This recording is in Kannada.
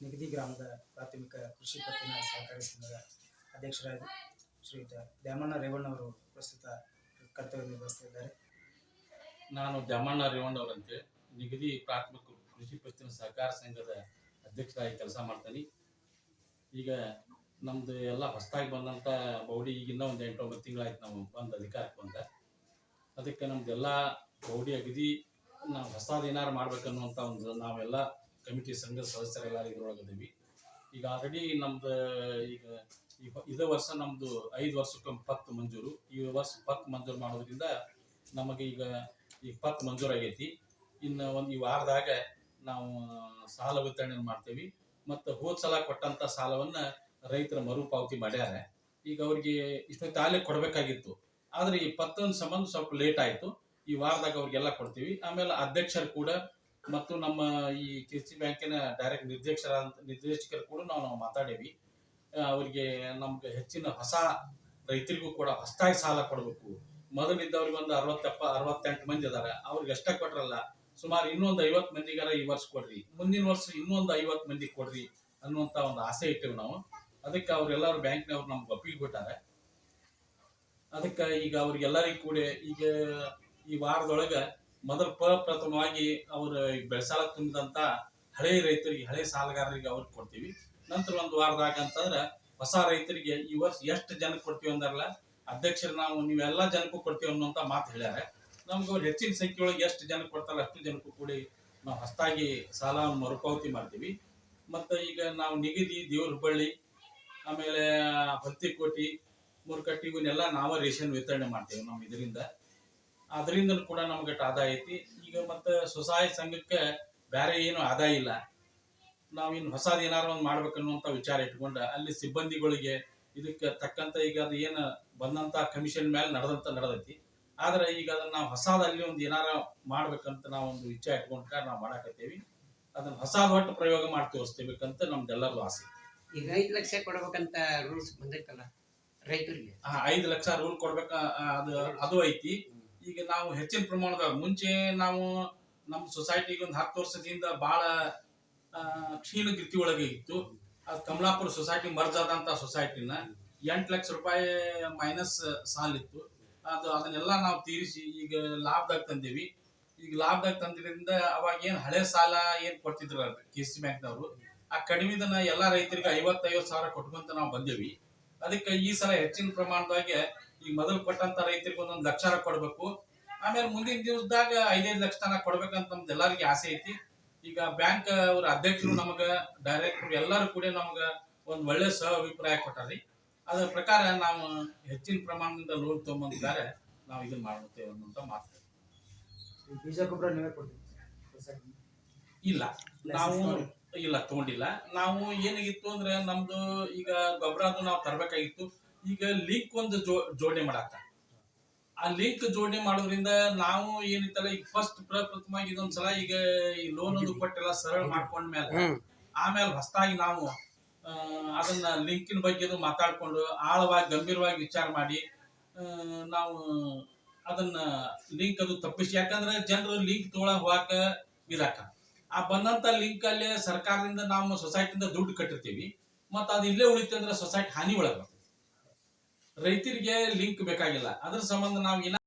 ನಿಗದಿ ಗ್ರಾಮದ ಪ್ರಾಥಮಿಕ ಕೃಷಿ ಪತ್ತಿನ ಸಹಕಾರಿ ಸಂಘದ ಅಧ್ಯಕ್ಷರಾದ ಶ್ರೀಯುತ ದ್ಯಾಮಣ್ಣ ರೇವಣ್ಣವರು ಪ್ರಸ್ತುತ ಕರ್ತವ್ಯ ನಿರ್ವಹಿಸ್ತಾ ಇದ್ದಾರೆ ನಾನು ದ್ಯಾಮಣ್ಣ ರೇವಣ್ಣವರಂತೆ ನಿಗದಿ ಪ್ರಾಥಮಿಕ ಕೃಷಿ ಪತ್ತಿನ ಸಹಕಾರ ಸಂಘದ ಅಧ್ಯಕ್ಷರಾಗಿ ಕೆಲಸ ಮಾಡ್ತೀನಿ. ಈಗ ನಮ್ದು ಎಲ್ಲ ಹೊಸದಾಗಿ ಬಂದಂಥ ಬೌಡಿ ಈಗಿನ್ನ ಒಂದು ಎಂಟು ಒಂಬತ್ತು ತಿಂಗಳಾಯ್ತು ನಾವು ಬಂದು ಅಧಿಕಾರಕ್ಕೆ ಬಂದ. ಅದಕ್ಕೆ ನಮ್ದೆಲ್ಲ ಬೌಡಿ ಅಗದಿ ನಾವು ಹೊಸದು ಏನಾರು ಮಾಡ್ಬೇಕನ್ನುವಂಥ ಒಂದು ನಾವೆಲ್ಲ ಕಮಿಟಿ ಸಂಘದ ಸದಸ್ಯರೆಲ್ಲ ಇದ್ರೊಳಗೆ ಇದೀವಿ ಈಗ ಆಲ್ರೆಡಿ ನಮ್ದು ಈಗ ಇದೇ ವರ್ಷ ನಮ್ದು ಐದು ವರ್ಷಕ್ಕೊಮ್ಮೆ ಪತ್ ಮಂಜೂರು. ಈ ವರ್ಷ ಪತ್ ಮಂಜೂರು ಮಾಡೋದ್ರಿಂದ ನಮಗೆ ಈಗ ಇಪ್ಪತ್ತು ಮಂಜೂರಾಗೈತಿ ಇನ್ನು ಒಂದು ಈ ವಾರದಾಗ ನಾವು ಸಾಲ ವಿತರಣೆ ಮಾಡ್ತೇವೆ. ಮತ್ತು ಹೋದ ಸಲ ಕೊಟ್ಟಂತ ಸಾಲವನ್ನ ರೈತರ ಮರುಪಾವತಿ ಮಾಡ್ಯಾರ. ಈಗ ಅವ್ರಿಗೆ ಇಷ್ಟೊತ್ತು ತಾಲೇ ಕೊಡಬೇಕಾಗಿತ್ತು. ಆದ್ರೆ ಈ ಪತ್ತನ ಸಂಬಂಧ ಸ್ವಲ್ಪ ಲೇಟ್ ಆಯಿತು. ಈ ವಾರದಾಗ ಅವ್ರಿಗೆಲ್ಲ ಕೊಡ್ತೀವಿ. ಆಮೇಲೆ ಅಧ್ಯಕ್ಷರು ಕೂಡ ಮತ್ತು ನಮ್ಮ ಈ ಕೃಷಿ ಬ್ಯಾಂಕಿನ ಡೈರೆಕ್ಟ್ ನಿರ್ದೇಶಕರ ನಿರ್ದೇಶಕರು ಕೂಡ ನಾವು ನಾವು ಮಾತಾಡೇವಿ. ಅವರಿಗೆ ಅವ್ರಿಗೆ ನಮ್ಗೆ ಹೆಚ್ಚಿನ ಹೊಸ ರೈತರಿಗೂ ಕೂಡ ಹೊಸದಾಗಿ ಸಾಲ ಕೊಡಬೇಕು. ಮೊದಲಿದ್ದವ್ರಿಗೆ ಒಂದು ಅರವತ್ತೆಪ್ಪ, ಅರವತ್ತೆಂಟು ಮಂದಿ ಅದಾರ. ಅವ್ರಿಗೆ ಅಷ್ಟೇ ಕೊಟ್ರಲ್ಲ, ಸುಮಾರು ಇನ್ನೊಂದು ಐವತ್ತು ಮಂದಿಗಾರ ಈ ವರ್ಷ ಕೊಡ್ರಿ. ಮುಂದಿನ ವರ್ಷ ಇನ್ನೊಂದು ಐವತ್ತು ಮಂದಿ ಕೊಡ್ರಿ ಅನ್ನುವಂತ ಒಂದು ಆಸೆ ಇಟ್ಟಿವಿ ನಾವು. ಅದಕ್ಕೆ ಅವ್ರೆಲ್ಲರೂ ಬ್ಯಾಂಕ್ನವ್ರು ನಮ್ಗೆ ಒಪ್ಪಿಗೆ ಕೊಟ್ಟಾರೆ. ಅದಕ್ಕೆ ಈಗ ಅವ್ರಿಗೆಲ್ಲರಿಗೂ ಕೂಡ ಈಗ ಈ ವಾರದೊಳಗ ಮೊದಲ ಪ್ರಪ್ರಥಮವಾಗಿ ಅವರು ಬೆಳೆಸಾಲ ತುಂಬಿದಂತ ಹಳೆ ರೈತರಿಗೆ, ಹಳೆ ಸಾಲಗಾರರಿಗೆ ಅವ್ರಿಗೆ ಕೊಡ್ತೀವಿ. ನಂತರ ಒಂದು ವಾರದಾಗ ಅಂತಂದ್ರೆ ಹೊಸ ರೈತರಿಗೆ ಈ ವರ್ಷ ಎಷ್ಟು ಜನಕ್ಕೆ ಕೊಡ್ತೀವಿ ಅಂದಾರಲ್ಲ, ಅಧ್ಯಕ್ಷರು ನಾವು, ನೀವೆಲ್ಲ ಜನಕ್ಕೂ ಕೊಡ್ತೀವಿ ಅನ್ನುವಂತ ಮಾತು ಹೇಳ್ಯಾರ. ನಮ್ಗೆ ಅವ್ರು ಹೆಚ್ಚಿನ ಸಂಖ್ಯೆ ಒಳಗೆ ಎಷ್ಟು ಜನಕ್ಕೆ ಕೊಡ್ತಾರಲ್ಲ ಅಷ್ಟು ಜನಕ್ಕೂ ಕೂಡಿ ನಾವು ಹೊಸದಾಗಿ ಸಾಲ ಮರುಪಾವತಿ ಮಾಡ್ತೀವಿ. ಮತ್ತು ಈಗ ನಾವು ನಿಗದಿ ದೇವ್ರ ಹುಬ್ಬಳ್ಳಿ ಆಮೇಲೆ ಹೊತ್ತಿಕೋಟಿ ಮುರ್ಕಟ್ಟಿ, ಇವನ್ನೆಲ್ಲ ನಾವೇ ರೇಷನ್ ವಿತರಣೆ ಮಾಡ್ತೇವೆ ನಾವು ಇದರಿಂದ. ಅದರಿಂದ ಕೂಡ ನಮ್ಗೆ ಆದಾಯ ಐತಿ. ಈಗ ಮತ್ತೆ ಸ್ವಸಹಾಯ ಸಂಘಕ್ಕೆ ಬೇರೆ ಏನು ಆದಾಯ ಇಲ್ಲ. ನಾವಿನ್ ಹೊಸದ ಏನಾರು ಒಂದು ಮಾಡ್ಬೇಕನ್ನುವಂತ ವಿಚಾರ ಇಟ್ಕೊಂಡ ಅಲ್ಲಿ ಸಿಬ್ಬಂದಿಗಳಿಗೆ ಇದಕ್ಕೆ ತಕ್ಕಂತ ಈಗ ಅದು ಏನು ಬಂದಂತ ಕಮಿಷನ್ ಮೇಲೆ ನಡೆದಂತ ನಡೆದೈತಿ. ಆದ್ರೆ ಈಗ ಅದನ್ನ ನಾವು ಹೊಸದಲ್ಲಿ ಒಂದು ಏನಾರ ಮಾಡ್ಬೇಕಂತ ನಾವು ಒಂದು ಇಟ್ಕೊಂಡ ಇಟ್ಕೊಂಡ್ಕ ನಾವು ಮಾಡಾಕತ್ತೇವಿ. ಅದನ್ನ ಹೊಸದ ಒಟ್ಟು ಪ್ರಯೋಗ ಮಾಡಿ ತೋರಿಸ್ತೀಬೇಕಂತ ನಮ್ದೆಲ್ಲರೂ ಆಸೆ. ಈಗ ಐದು ಲಕ್ಷ ಕೊಡ್ಬೇಕಂತ ರೂಲ್ಸ್ ಬಂದೈತಲ್ಲ ರೈತರಿಗೆ? ಐದು ಲಕ್ಷ ರೂಲ್ ಕೊಡ್ಬೇಕ ಅದು ಅದು ಐತಿ. ಈಗ ನಾವು ಹೆಚ್ಚಿನ ಪ್ರಮಾಣದ ಮುಂಚೆ ನಾವು ನಮ್ಮ ಸೊಸೈಟಿಗೆ ಒಂದು ಹತ್ತು ವರ್ಷದಿಂದ ಬಹಳ ಕ್ಷೀಣ ಗತಿ ಒಳಗೆ ಇತ್ತು. ಅದು ಕಮಲಾಪುರ ಸೊಸೈಟಿ ಮರ್ಜ್ ಆದಂತ ಸೊಸೈಟಿನ ಎಂಟು ಲಕ್ಷ ರೂಪಾಯಿ ಮೈನಸ್ ಸಾಲಿತ್ತು ಅದು ಅದನ್ನೆಲ್ಲ ನಾವು ತೀರಿಸಿ ಈಗ ಲಾಭದಾಗ ತಂದೇವಿ. ಈಗ ಲಾಭದಾಗ ತಂದ್ರಿಂದ ಅವಾಗ ಏನು ಹಳೆ ಸಾಲ ಏನು ಕೊಡ್ತಿದ್ರು ಕೆ ಸಿ ಬ್ಯಾಂಕ್ನವರು ಆ ಕಡಿಮೆದನ್ನ ಎಲ್ಲಾ ರೈತರಿಗೆ ಐವತ್ತೈವತ್ತು ಸಾವಿರ ಕೊಟ್ಕೊಂತ ನಾವು ಬಂದೇವಿ. ಅದಕ್ಕೆ ಈ ಸಲ ಹೆಚ್ಚಿನ ಪ್ರಮಾಣದಾಗೆ ಈ ಮೊದಲು ಕೊಟ್ಟಂತ ರೈತರಿಗೆ ಒಂದೊಂದು ಲಕ್ಷ ಕೊಡ್ಬೇಕು. ಆಮೇಲೆ ಮುಂದಿನ ದಿವಸದಾಗ ಐದೈದು ಲಕ್ಷ ತನಕ ಕೊಡ್ಬೇಕಂತ ನಮ್ದು ಎಲ್ಲರಿಗೆ ಆಸೆ ಐತಿ. ಈಗ ಬ್ಯಾಂಕ್ ಅವ್ರ ಅಧ್ಯಕ್ಷರು ನಮಗ ಡೈರೆಕ್ಟರ್ ಎಲ್ಲರೂ ಕೂಡ ನಮಗ ಒಂದು ಒಳ್ಳೆ ಸಹ ಅಭಿಪ್ರಾಯ ಕೊಟ್ಟಾರಿ. ಅದರ ಪ್ರಕಾರ ನಾವು ಹೆಚ್ಚಿನ ಪ್ರಮಾಣದಿಂದ ಲೋನ್ ತಗೊಂಬಂದಿದ್ದಾರೆ. ನಾವು ಇದನ್ನ ಮಾಡುತ್ತೇವೆ ಅನ್ನುವಂತ ಮಾತು. ಈ ಬೀಜ ಗೊಬ್ಬರ ನೀವೇ ಕೊಡ್ತೀವಿ ಇಲ್ಲ. ನಾವು ಇಲ್ಲ ತಗೊಂಡಿಲ್ಲ. ನಾವು ಏನಾಗಿತ್ತು ಅಂದ್ರೆ ನಮ್ದು ಈಗ ಗೊಬ್ಬರ ಅದು ನಾವು ತರಬೇಕಾಗಿತ್ತು. ಈಗ ಲಿಂಕ್ ಒಂದು ಜೋ ಜೋಡಣೆ ಮಾಡಾಕ ಆ ಲಿಂಕ್ ಜೋಡಣೆ ಮಾಡೋದ್ರಿಂದ ನಾವು ಏನಿತ್ತಲ್ಲ ಈಗ ಫಸ್ಟ್ ಪ್ರಪ್ರಥಮವಾಗಿ ಇದೊಂದ್ಸಲ ಈಗ ಈ ಲೋನ್ ಅದು ಕೊಟ್ಟೆಲ್ಲ ಸರಳ ಮಾಡ್ಕೊಂಡ್ಮೇಲೆ ಆಮೇಲೆ ಹೊಸದಾಗಿ ನಾವು ಅದನ್ನ ಲಿಂಕಿನ ಬಗ್ಗೆ ಮಾತಾಡ್ಕೊಂಡು ಆಳವಾಗಿ ಗಂಭೀರವಾಗಿ ವಿಚಾರ ಮಾಡಿ ನಾವು ಅದನ್ನ ಲಿಂಕ್ ಅದು ತಪ್ಪಿಸಿ. ಯಾಕಂದ್ರೆ ಜನರು ಲಿಂಕ್ ತಗೊಳಕ್ ಹೋಗಾಕ ಇದಾಕ. ಆ ಬಂದಂತ ಲಿಂಕ್ ಅಲ್ಲಿ ಸರ್ಕಾರದಿಂದ ನಾವು ಸೊಸೈಟಿಯಿಂದ ದುಡ್ಡು ಕಟ್ಟಿರ್ತೀವಿ. ಮತ್ತ ಅದು ಇಲ್ಲೇ ಉಳಿತು ಅಂದ್ರೆ ಸೊಸೈಟಿ ಹಾನಿ ಒಳಗ ರೈತರಿಗೆ ಲಿಂಕ್ ಬೇಕಾಗಿಲ್ಲ. ಅದ್ರ ಸಂಬಂಧ ನಾವು